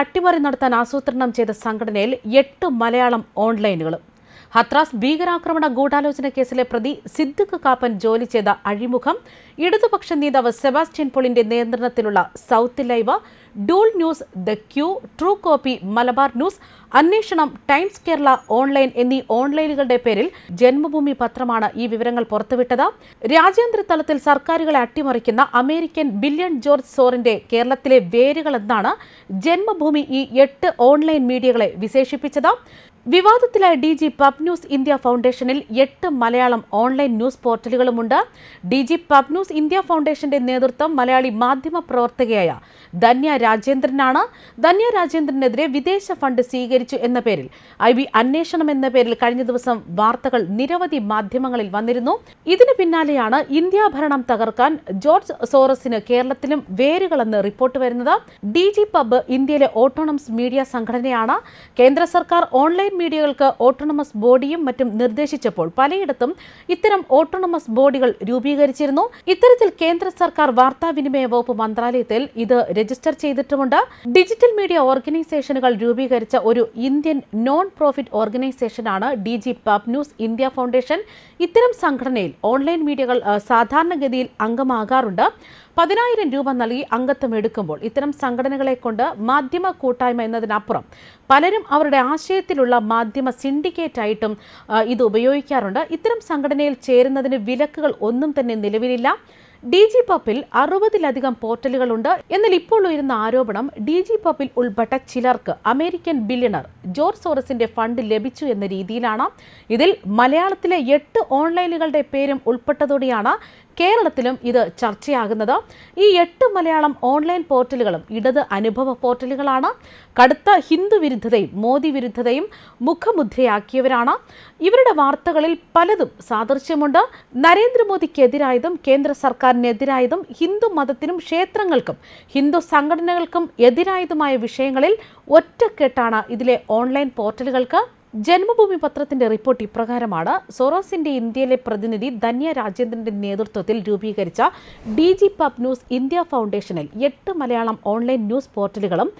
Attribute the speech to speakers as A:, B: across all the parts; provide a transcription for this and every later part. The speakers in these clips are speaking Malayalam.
A: അട്ടിമറി നടത്താൻ ആസൂത്രണം ചെയ്ത സംഘടനയിൽ എട്ട് മലയാളം ഓൺലൈനുകളും. ഹത്രാസ് ഭീകരാക്രമണ ഗൂഢാലോചന കേസിലെ പ്രതി സിദ്ദിഖ് കാപ്പൻ ജോലി ചെയ്ത അഴിമുഖം ഇടതുപക്ഷ നേതാവ് സെബാസ്റ്റ്യൻ പോളിന്റെ നിയന്ത്രണത്തിലുള്ള South Live Dool News The Cue True Copy Malabar News Anweshanam Times Kerala Online എന്നീ ഓൺലൈനുകളുടെ പേരിൽ ജന്മഭൂമി പത്രമാണ് ഈ വിവരങ്ങൾ പുറത്തുവിട്ടത്. രാജ്യാന്തര തലത്തിൽ സർക്കാരുകളെ അട്ടിമറിക്കുന്ന അമേരിക്കൻ ബില്യൺ ജോർജ് സോറിന്റെ കേരളത്തിലെ വേരുകൾ എന്നാണ് ജന്മഭൂമി ഈ എട്ട് ഓൺലൈൻ മീഡിയകളെ വിശേഷിപ്പിച്ചത്. വിവാദത്തിലായ D G pub news India ഫൗണ്ടേഷനിൽ എട്ട് മലയാളം ഓൺലൈൻ ന്യൂസ് പോർട്ടലുകളുമുണ്ട്. D G pub news India ഫൗണ്ടേഷന്റെ നേതൃത്വം മലയാളി മാധ്യമ പ്രവർത്തകയായ ധന്യ രാജേന്ദ്രനാണ്. ധന്യ രാജേന്ദ്രനെതിരെ വിദേശ ഫണ്ട് സ്വീകരിച്ചു എന്ന പേരിൽ ഐ ബി അന്വേഷണം എന്ന പേരിൽ കഴിഞ്ഞ ദിവസം വാർത്തകൾ നിരവധി മാധ്യമങ്ങളിൽ വന്നിരുന്നു. ഇതിന് പിന്നാലെയാണ് ഇന്ത്യ ഭരണം തകർക്കാൻ ജോർജ് സോറസിന് കേരളത്തിലും വേരുകളെന്ന് റിപ്പോർട്ട് വരുന്നത്. ഡി ജി പബ് ഇന്ത്യയിലെ ഓട്ടോണമസ് മീഡിയ സംഘടനയാണ്. കേന്ദ്ര സർക്കാർ ഓൺലൈൻ മീഡിയകൾക്ക് ഓട്ടോണമസ് ബോഡിയും മറ്റും നിർദ്ദേശിച്ചപ്പോൾ പലയിടത്തും ഇത്തരം ഓട്ടോണമസ് ബോഡികൾ രൂപീകരിച്ചിരുന്നു. ഇത്തരത്തിൽ കേന്ദ്ര സർക്കാർ വാർത്താവിനിമയ വകുപ്പ് മന്ത്രാലയത്തിൽ ഇത് രജിസ്റ്റർ ചെയ്തിട്ടുമുണ്ട്. ഡിജിറ്റൽ മീഡിയ ഓർഗനൈസേഷനുകൾ രൂപീകരിച്ച ഒരു ഇന്ത്യൻ നോൺ പ്രോഫിറ്റ് ഓർഗനൈസേഷനാണ് D G pub news India foundation. ഇത്തരം സംഘടനയിൽ ഓൺലൈൻ മീഡിയകൾ സാധാരണഗതിയിൽ അംഗമാകാറുണ്ട്. പതിനായിരം രൂപ നൽകി അംഗത്വം എടുക്കുമ്പോൾ ഇത്തരം സംഘടനകളെ കൊണ്ട് മാധ്യമ കൂട്ടായ്മ എന്നതിനപ്പുറം പലരും അവരുടെ ആശയത്തിലുള്ള മാധ്യമ സിൻഡിക്കേറ്റായിട്ടും ഇത് ഉപയോഗിക്കാറുണ്ട്. ഇത്തരം സംഘടനയിൽ ചേരുന്നതിന് വിലക്കുകൾ ഒന്നും തന്നെ നിലവിലില്ല. ഡി ജി പപ്പിൽ അറുപതിലധികം പോർട്ടലുകളുണ്ട്. എന്നാൽ ഇപ്പോൾ ഉയരുന്ന ആരോപണം ഡി ജി പപ്പിൽ ഉൾപ്പെട്ട ചിലർക്ക് അമേരിക്കൻ ബില്യണർ ജോർജ് സോറസിന്റെ ഫണ്ട് ലഭിച്ചു എന്ന രീതിയിലാണ്. ഇതിൽ മലയാളത്തിലെ എട്ട് ഓൺലൈനുകളുടെ പേരും ഉൾപ്പെട്ടതോടെയാണ് കേരളത്തിലും ഇത് ചർച്ചയാകുന്നത്. ഈ എട്ട് മലയാളം ഓൺലൈൻ പോർട്ടലുകളും ഇടത് അനുഭവ പോർട്ടലുകളാണ്. കടുത്ത ഹിന്ദു വിരുദ്ധതയും മോദി വിരുദ്ധതയും മുഖമുദ്രയാക്കിയവരാണ്. ഇവരുടെ വാർത്തകളിൽ പലതും സാദൃശ്യമുണ്ട്. നരേന്ദ്രമോദിക്കെതിരായതും കേന്ദ്ര സർക്കാരിനെതിരായതും ഹിന്ദു മതത്തിനും ക്ഷേത്രങ്ങൾക്കും ഹിന്ദു സംഘടനകൾക്കും എതിരായതുമായ വിഷയങ്ങളിൽ ഒറ്റക്കെട്ടാണ് ഇതിലെ ഓൺലൈൻ പോർട്ടലുകൾക്ക്. ജന്മഭൂമി പത്രത്തിന്റെ റിപ്പോർട്ട് ഇപ്രകാരമാണ്. സൊറോസിന്റെ ഇന്ത്യയിലെ പ്രതിനിധി ധന്യ രാജേന്ദ്രന്റെ നേതൃത്വത്തിൽ രൂപീകരിച്ച D G pub news India ഫൗണ്ടേഷനിൽ എട്ട് Malayalam online news പോർട്ടലുകളും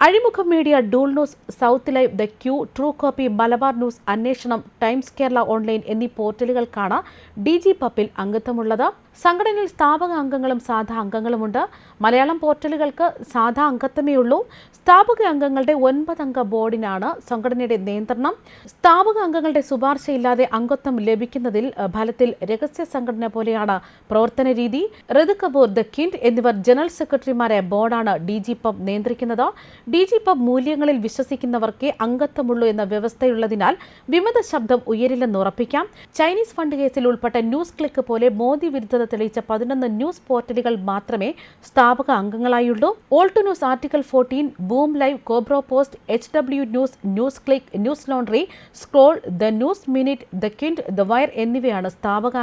A: Azhimukham media Dool News South Live The Cue True Copy Malabar News Anweshanam Times Kerala Online എന്നീ പോർട്ടലുകൾക്കാണ് ഡി ജി പപ്പിൽ അംഗത്വമുള്ളത്. സംഘടനയിൽ സ്ഥാപക അംഗങ്ങളും സാധാ അംഗങ്ങളുമുണ്ട്. മലയാളം പോർട്ടലുകൾക്ക് സാധാ അംഗത്വമേ ഉള്ളൂ സ്ഥാപക അംഗങ്ങളുടെ ഒൻപതംഗ ബോർഡിനാണ് സംഘടനയുടെ നിയന്ത്രണം. സ്ഥാപക അംഗങ്ങളുടെ ശുപാർശയില്ലാതെ അംഗത്വം ലഭിക്കുന്നതിൽ ഫലത്തിൽ രഹസ്യ സംഘടന പോലെയാണ് പ്രവർത്തന രീതി. ഋതു കപൂർ ദ കിൻഡ് എന്നിവർ ജനറൽ സെക്രട്ടറിമാരെ ബോർഡാണ് ഡി ജി പബ് നിയന്ത്രിക്കുന്നത്. ഡി ജി പബ് മൂല്യങ്ങളിൽ വിശ്വസിക്കുന്നവർക്കേ അംഗത്വമുള്ളൂ എന്ന വ്യവസ്ഥയുള്ളതിനാൽ വിമത ശബ്ദം ഉയരില്ലെന്ന് ഉറപ്പിക്കാം. ചൈനീസ് ഫണ്ട് കേസിൽ ഉൾപ്പെട്ട ന്യൂസ് ക്ലിക്ക് പോലെ മോദി വിരുദ്ധത തെളിയിച്ച പതിനൊന്ന് ന്യൂസ് പോർട്ടലുകൾ മാത്രമേ സ്ഥാപക അംഗങ്ങളായുള്ളൂ. Alt News Article Fourteen Boom Live Cobrapost H W News News Click News Laundry Scroll The News Minute The Quint The Wire എന്നിവയാണ് സ്ഥാപക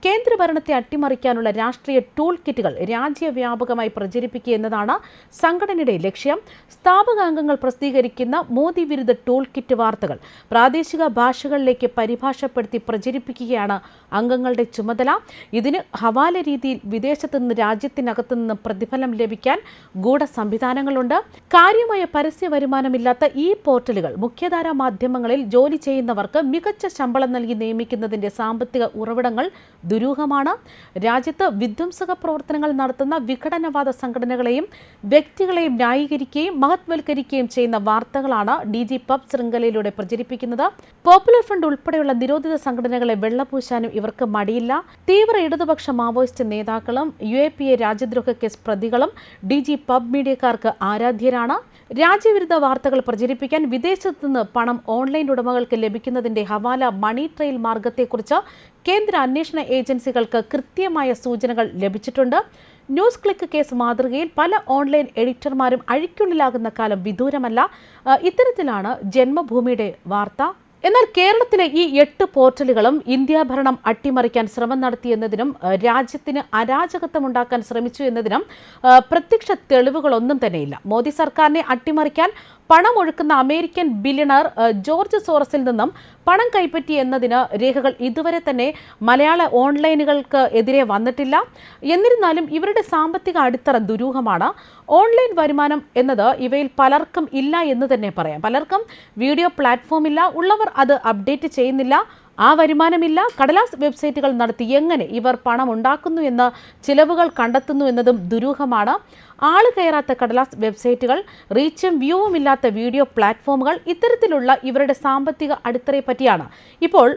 A: അംഗങ്ങൾ കേന്ദ്ര ഭരണത്തെ അട്ടിമറിക്കാനുള്ള രാഷ്ട്രീയ ടൂൾ കിറ്റുകൾ രാജ്യവ്യാപകമായി പ്രചരിപ്പിക്കുക എന്നതാണ് സംഘടനയുടെ ലക്ഷ്യം. സ്ഥാപകാംഗങ്ങൾ പ്രസിദ്ധീകരിക്കുന്ന മോദി വിരുദ്ധ ടൂൾ കിറ്റ് വാർത്തകൾ പ്രാദേശിക ഭാഷകളിലേക്ക് പരിഭാഷപ്പെടുത്തി പ്രചരിപ്പിക്കുകയാണ് അംഗങ്ങളുടെ ചുമതല. ഇതിന് ഹവാല രീതിയിൽ വിദേശത്തു നിന്ന് രാജ്യത്തിനകത്തു നിന്ന് പ്രതിഫലം ലഭിക്കാൻ ഗൂഢ സംവിധാനങ്ങളുണ്ട്. കാര്യമായ പരസ്യ വരുമാനമില്ലാത്ത ഈ പോർട്ടലുകൾ മുഖ്യധാരാ മാധ്യമങ്ങളിൽ ജോലി ചെയ്യുന്നവർക്ക് മികച്ച ശമ്പളം നൽകി നിയമിക്കുന്നതിന്റെ സാമ്പത്തിക ഉറവിടങ്ങൾ ദുരൂഹമാണ്. രാജ്യത്ത് വിധ്വംസക പ്രവർത്തനങ്ങൾ നടത്തുന്ന വിഘടനവാദ സംഘടനകളെയും വ്യക്തികളെയും ന്യായീകരിക്കുകയും മഹത്വൽക്കരിക്കുകയും ചെയ്യുന്ന വാർത്തകളാണ് ഡി ജി പബ് ശൃംഖലയിലൂടെ പ്രചരിപ്പിക്കുന്നത്. പോപ്പുലർ ഫ്രണ്ട് ഉൾപ്പെടെയുള്ള നിരോധിത സംഘടനകളെ വെള്ളപൂശാനും ഇവർക്ക് മടിയില്ല. തീവ്ര ഇടതുപക്ഷ മാവോയിസ്റ്റ് നേതാക്കളും യു എ പി എ രാജ്യദ്രോഹ കേസ് പ്രതികളും ഡി ജി പബ് മീഡിയക്കാർക്ക് ആരാധ്യരാണ്. രാജ്യവിരുദ്ധ വാർത്തകൾ പ്രചരിപ്പിക്കാൻ വിദേശത്തുനിന്ന് പണം ഓൺലൈൻ ഉടമകൾക്ക് ലഭിക്കുന്നതിന്റെ ഹവാല മണി ട്രെയിൽ മാർഗത്തെക്കുറിച്ച് കേന്ദ്ര അന്വേഷണ ഏജൻസികൾക്ക് കൃത്യമായ സൂചനകൾ ലഭിച്ചിട്ടുണ്ട്. ന്യൂസ് ക്ലിക്ക് കേസ് മാതൃകയിൽ പല ഓൺലൈൻ എഡിറ്റർമാരും അഴിക്കുള്ളിലാകുന്ന കാലം വിദൂരമല്ല. ഇത്തരത്തിലാണ് ജന്മഭൂമിയുടെ വാർത്ത. എന്നാൽ കേരളത്തിലെ ഈ എട്ട് പോർട്ടലുകളും ഇന്ത്യ ഭരണം അട്ടിമറിക്കാൻ ശ്രമം നടത്തിയെന്നതിനും രാജ്യത്തിന് രാജ്യത്തിന് അരാജകത്വമുണ്ടാക്കാൻ ശ്രമിച്ചു എന്നതിനും പ്രത്യക്ഷ തെളിവുകളൊന്നും തന്നെയില്ല. മോദി സർക്കാരിനെ അട്ടിമറിക്കാൻ പണം ഒഴുക്കുന്ന അമേരിക്കൻ ബില്യണർ ജോർജ് സോറസിൽ നിന്നും പണം കൈപ്പറ്റി എന്നതിന് രേഖകൾ ഇതുവരെ തന്നെ മലയാള ഓൺലൈനുകൾക്ക് എതിരെ വന്നിട്ടില്ല. എന്നിരുന്നാലും ഇവരുടെ സാമ്പത്തിക അടിത്തറ ദുരൂഹമാണ്. ഓൺലൈൻ വരുമാനം എന്നത് ഇവയിൽ പലർക്കും ഇല്ല എന്ന് തന്നെ പറയാം. പലർക്കും വീഡിയോ പ്ലാറ്റ്ഫോം ഇല്ല ഉള്ളവർ അത് അപ്ഡേറ്റ് ചെയ്യുന്നില്ല. ആ വരുമാനമില്ല. കടലാസ് വെബ്സൈറ്റുകൾ നടത്തി എങ്ങനെ ഇവർ പണം ഉണ്ടാക്കുന്നു എന്ന് ചിലവുകൾ കണ്ടെത്തുന്നു എന്നതും ദുരൂഹമാണ്. ആൾ കയറാത്ത കടലാസ് വെബ്സൈറ്റുകൾ റീച്ചും വ്യൂവും ഇല്ലാത്ത വീഡിയോ പ്ലാറ്റ്ഫോമുകൾ ഇത്തരത്തിലുള്ള ഇവരുടെ സാമ്പത്തിക അടിത്തറയെ പറ്റിയാണ് ഇപ്പോൾ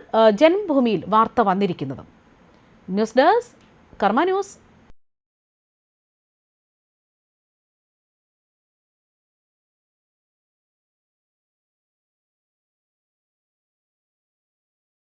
A: ജന്മഭൂമിയിൽ വാർത്ത വന്നിരിക്കുന്നത്. News Desk Karma News.